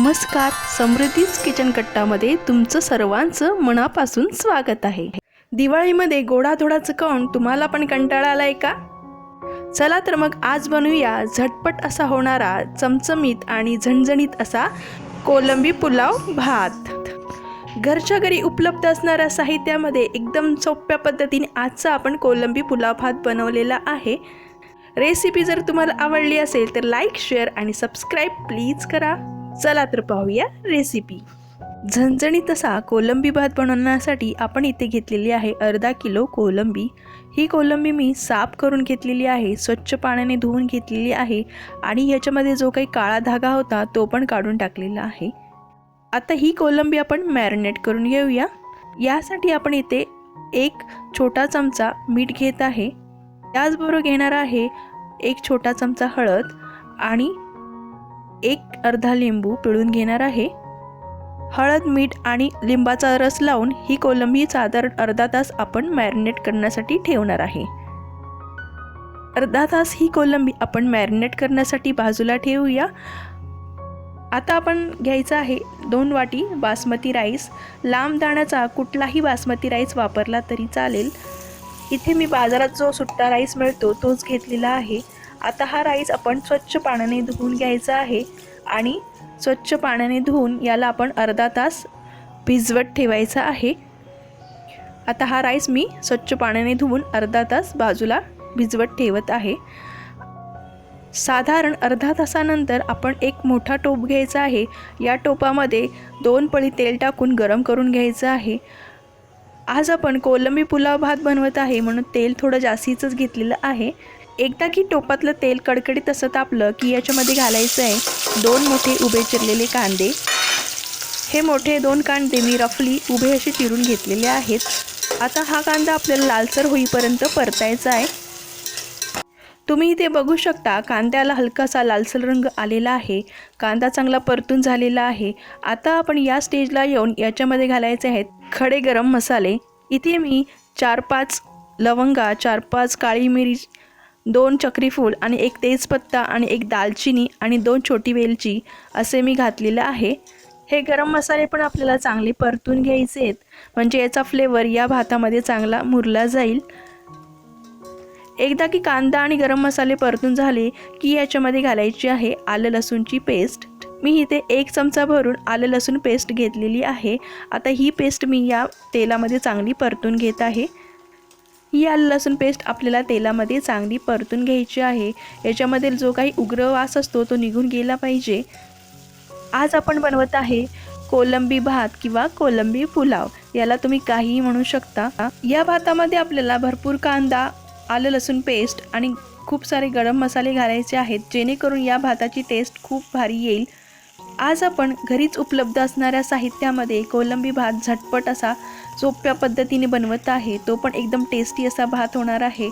नमस्कार समृद्धीच किचन कट्टामध्ये तुमचं सर्वांचं मनापासून स्वागत आहे. दिवाळीमध्ये गोडाधोडाचं काऊन तुम्हाला पण कंटाळा आलाय का? चला तर मग आज बनवूया झटपट असा होणारा चमचमीत आणि झणझणीत असा कोलंबी पुलाव भात. घरच्या घरी उपलब्ध असणाऱ्या साहित्यामध्ये एकदम सोप्या पद्धतीने आजचा आपण कोलंबी पुलाव भात बनवलेला आहे. रेसिपी जर तुम्हाला आवडली असेल तर लाईक शेअर आणि सबस्क्राईब प्लीज करा. चला तर पाहूया रेसिपी झणझणीत असा कोलंबी भात बनवण्यासाठी आपण इथे घेतलेली आहे अर्धा किलो कोलंबी. ही कोलंबी मी साफ करून घेतलेली आहे स्वच्छ पाण्याने धुवून घेतलेली आहे आणि ह्याच्यामध्ये जो काही काळा धागा होता तो पण काढून टाकलेला आहे. आता ही कोलंबी आपण मॅरिनेट करून घेऊया. यासाठी आपण इथे एक छोटा चमचा मीठ घेत आहे. त्याचबरोबर घेणार आहे एक छोटा चमचा हळद आणि एक अर्धा लिंबू पिळून घेणार आहे. हळद मीठ आणि लिंबाचा रस लावून ही कोलंबी साधारण अर्धा तास आपण मॅरिनेट करण्यासाठी ठेवणार आहे. अर्धा तास ही कोलंबी आपण मॅरिनेट करण्यासाठी बाजूला ठेवूया. आता आपण घ्यायचं आहे दोन वाटी बासमती राईस. लांब दाण्याचा कुठलाही बासमती राईस वापरला तरी चालेल. इथे मी बाजारात जो सुट्टा राईस मिळतो तोच घेतलेला आहे. आता हा राईस आपण स्वच्छ पाण्याने धुवून घ्यायचा आहे आणि स्वच्छ पाण्याने धुवून याला आपण अर्धा तास भिजवत ठेवायचा आहे. आता हा राईस मी स्वच्छ पाण्याने धुवून अर्धा तास बाजूला भिजवत ठेवत आहे. साधारण अर्धा तासानंतर आपण एक मोठा टोप घ्यायचा आहे. या टोपामध्ये दोन पळी तेल टाकून गरम करून घ्यायचं आहे. आज आपण कोलंबी पुलाव भात बनवत आहे म्हणून तेल थोडं जास्तीचंच घेतलेलं आहे. एकदा की टोपातलं तेल कडकडीत असं तापलं की याच्यामध्ये घालायचं आहे दोन मोठे उभे चिरलेले कांदे. हे मोठे दोन कांदे मी रफली उभे असे चिरून घेतलेले आहेत. आता हा कांदा आपल्याला लालसर होईपर्यंत परतायचा आहे. तुम्ही इथे बघू शकता कांद्याला हलकासा लालसर रंग आलेला आहे. कांदा चांगला परतून झालेला आहे. आता आपण या स्टेजला येऊन याच्यामध्ये घालायचे आहेत खडे गरम मसाले. इथे मी चार पाच लवंगा चार पाच काळी मिरी दोन चक्रीफूल आणि एक तेजपत्ता आणि एक दालचिनी आणि दोन छोटी वेलची असे मी घातलेलं आहे. हे गरम मसाले पण आपल्याला चांगले परतून घ्यायचे आहेत. म्हणजे याचा फ्लेवर या भातामध्ये चांगला मुरला जाईल. एकदा की कांदा आणि गरम मसाले परतून झाले की याच्यामध्ये घालायची आहे आलं लसूणची पेस्ट. मी इथे एक चमचा भरून आलं लसूण पेस्ट घेतलेली आहे. आता ही पेस्ट मी या तेलामध्ये चांगली परतून घेत आहे. ही आलं लसूण पेस्ट आपल्याला तेलामध्ये चांगली परतून घ्यायची आहे. याच्यामध्ये जो काही उग्र वास असतो तो निघून गेला पाहिजे. आज आपण बनवत आहे कोलंबी भात किंवा कोलंबी पुलाव. याला तुम्ही काहीही म्हणू शकता. या भातामध्ये आपल्याला भरपूर कांदा आलं लसूण पेस्ट आणि खूप सारे गरम मसाले घालायचे आहेत जेणेकरून या भाताची टेस्ट खूप भारी येईल. आज आपण घरीच उपलब्ध असणाऱ्या साहित्यामध्ये कोलंबी भात झटपट असा सोप्या पद्धतीने बनवत आहे तो पण एकदम टेस्टी असा भात होणार आहे.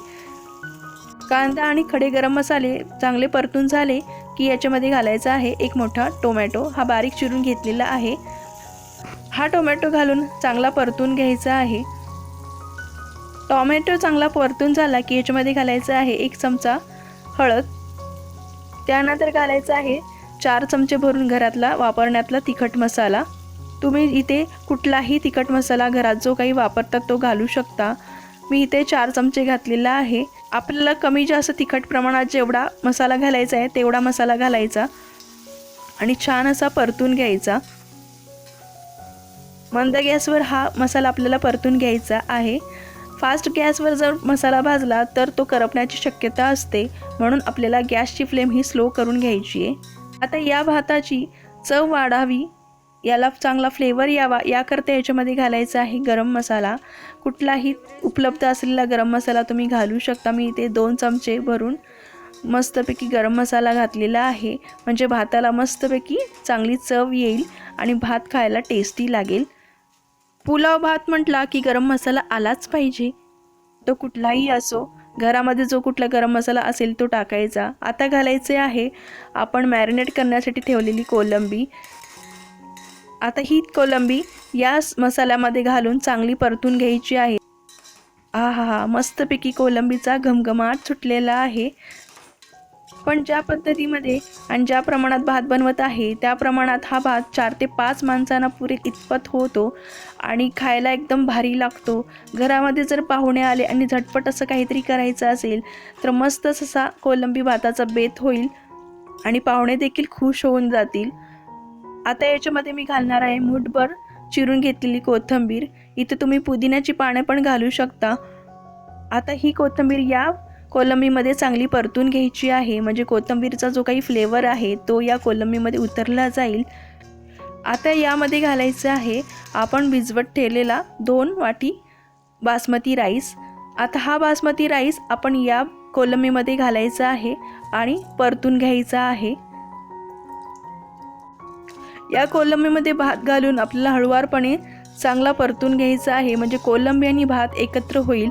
कांदा आणि खडे गरम मसाले चांगले परतून झाले की याच्यामध्ये घालायचा आहे एक मोठा टोमॅटो. हा बारीक चिरून घेतलेला आहे. हा टोमॅटो घालून चांगला परतून घ्यायचा आहे. टोमॅटो चांगला परतून झाला की याच्यामध्ये घालायचा आहे एक चमचा हळद. त्यानंतर घालायचं आहे चार चमचे भरून घरातला वापरण्यातला तिखट मसाला. तुम्ही इथे कुठलाही तिखट मसाला घरात जो काही वापरतात तो घालू शकता. मी इथे चार चमचे घातलेला आहे. आपल्याला कमी जास्त तिखट प्रमाणात जेवढा मसाला घालायचा आहे तेवढा मसाला घालायचा आणि छान असा परतून घ्यायचा. मंद गॅसवर हा मसाला आपल्याला परतून घ्यायचा आहे. फास्ट गॅसवर जर मसाला भाजला तर तो करपण्याची शक्यता असते. म्हणून आपल्याला गॅसची फ्लेम ही स्लो करून घ्यायची आहे. आता या भाताची चव वाढावी. याला चांगला फ्लेवर यावा याकरता याच्यामध्ये घालायचा आहे गरम मसाला. कुठलाही उपलब्ध असलेला गरम मसाला तुम्ही घालू शकता. मी इथे दोन चमचे भरून मस्तपैकी गरम मसाला घातलेला आहे. म्हणजे भाताला मस्तपैकी चांगली चव येईल आणि भात खायला टेस्टी लागेल. पुलाव भात म्हटला की गरम मसाला आलाच पाहिजे. तो कुठलाही असो घरामध्ये जो कुठला गरम मसाला असेल तो टाकायचा. आता घालायचे आहे आपण मॅरिनेट करण्यासाठी ठेवलेली कोलंबी. आता ही कोलंबी या मसाल्यामध्ये घालून चांगली परतून घ्यायची आहे. हा हा हा मस्तपैकी कोलंबीचा घमघमाट सुटलेला आहे. पण ज्या पद्धतीमध्ये आणि ज्या प्रमाणात भात बनवत आहे त्या प्रमाणात हा भात चार ते पाच माणसांना पुरे इतपत होतो आणि खायला एकदम भारी लागतो. घरामध्ये जर पाहुणे आले आणि झटपट असं काहीतरी करायचं असेल तर मस्त असा कोलंबी भाताचा बेत होईल आणि पाहुणे देखील खुश होऊन जातील. आता याच्यामध्ये मी घालणार आहे मूठभर चिरून घेतलेली कोथिंबीर. इथे तुम्ही पुदिन्याची पाने पण घालू शकता. आता ही कोथिंबीर या कोलंबीमध्ये चांगली परतून घ्यायची आहे. म्हणजे कोथिंबीरचा जो काही फ्लेवर आहे तो या कोलंबीमध्ये उतरला जाईल. आता यामध्ये घालायचं आहे आपण भिजवत ठेवलेला दोन वाटी बासमती राईस. आता हा बासमती राईस आपण या कोलंबीमध्ये घालायचा आहे आणि परतून घ्यायचा आहे. या कोलंबीमध्ये भात घालून आपल्याला हळुवारपणे चांगला परतून घ्यायचा आहे. म्हणजे कोलंबी आणि भात एकत्र होईल.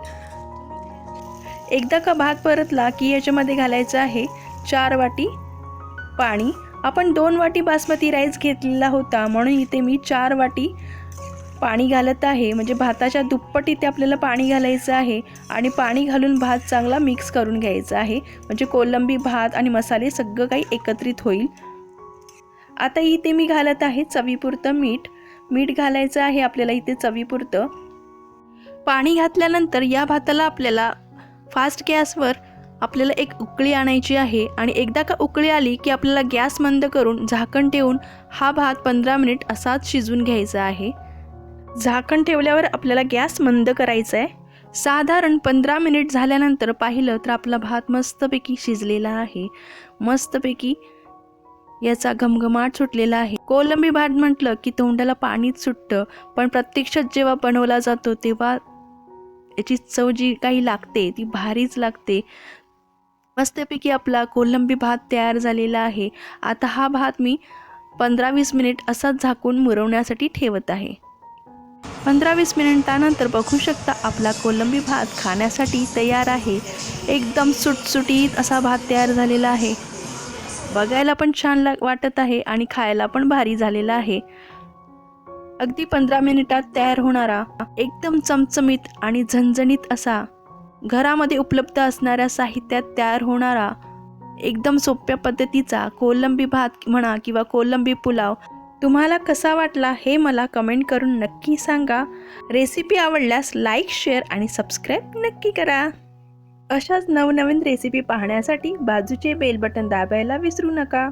एकदा का भात परतला की याच्यामध्ये घालायचं आहे चार वाटी पाणी. आपण दोन वाटी बासमती राईस घेतलेला होता. म्हणून इथे मी चार वाटी पाणी घालत आहे. म्हणजे भाताच्या दुप्पट इथे आपल्याला पाणी घालायचं आहे आणि पाणी घालून भात चांगला मिक्स करून घ्यायचा आहे. म्हणजे कोलंबी भात आणि मसाले सगळं काही एकत्रित होईल. आता इथे मी घालत आहे चवीपुरतं मीठ. मीठ घालायचं आहे आपल्याला इथे चवीपुरतं. पाणी घातल्यानंतर या भाताला आपल्याला फास्ट गॅसवर आपल्याला एक उकळी आणायची आहे आणि एकदा का उकळी आली की आपल्याला गॅस मंद करून झाकण ठेवून हा भात पंधरा मिनिट असाच शिजवून घ्यायचा आहे. झाकण ठेवल्यावर आपल्याला गॅस मंद करायचा आहे साधारण पंधरा मिनिट झाल्यानंतर पाहिलं तर आपला भात मस्तपैकी शिजलेला आहे. मस्तपैकी याचा घमघमाट सुटलेला आहे. कोलंबी भात म्हटलं की तोंडाला पाणीच सुटतं पण प्रत्यक्षात जेव्हा बनवला जातो तेव्हा याची चव जी काही लागते ती भारीच लागते. मस्तपैकी आपला कोलंबी भात तयार झालेला आहे. आता हा भात मी पंधरा वीस मिनिट असाच झाकून मुरवण्यासाठी ठेवत आहे. पंधरा वीस मिनिटानंतर बघू शकता आपला कोलंबी भात खाण्यासाठी तयार आहे. एकदम सुटसुटीत असा भात तयार झालेला आहे. बघायला पण छान लाग वाटत आहे आणि खायला पण भारी झालेला आहे. अगदी पंधरा मिनिटात तयार होणारा एकदम चमचमीत आणि झणझणीत असा घरामध्ये उपलब्ध असणाऱ्या साहित्यात तयार होणारा एकदम सोप्या पद्धतीचा कोलंबी भात म्हणा किंवा कोलंबी पुलाव तुम्हाला कसा वाटला हे मला कमेंट करून नक्की सांगा. रेसिपी आवडल्यास लाईक शेअर आणि सबस्क्राईब नक्की करा. अशाच नवनवीन रेसिपी पाहण्यासाठी बाजूचे बेल बटन दाबायला विसरू नका.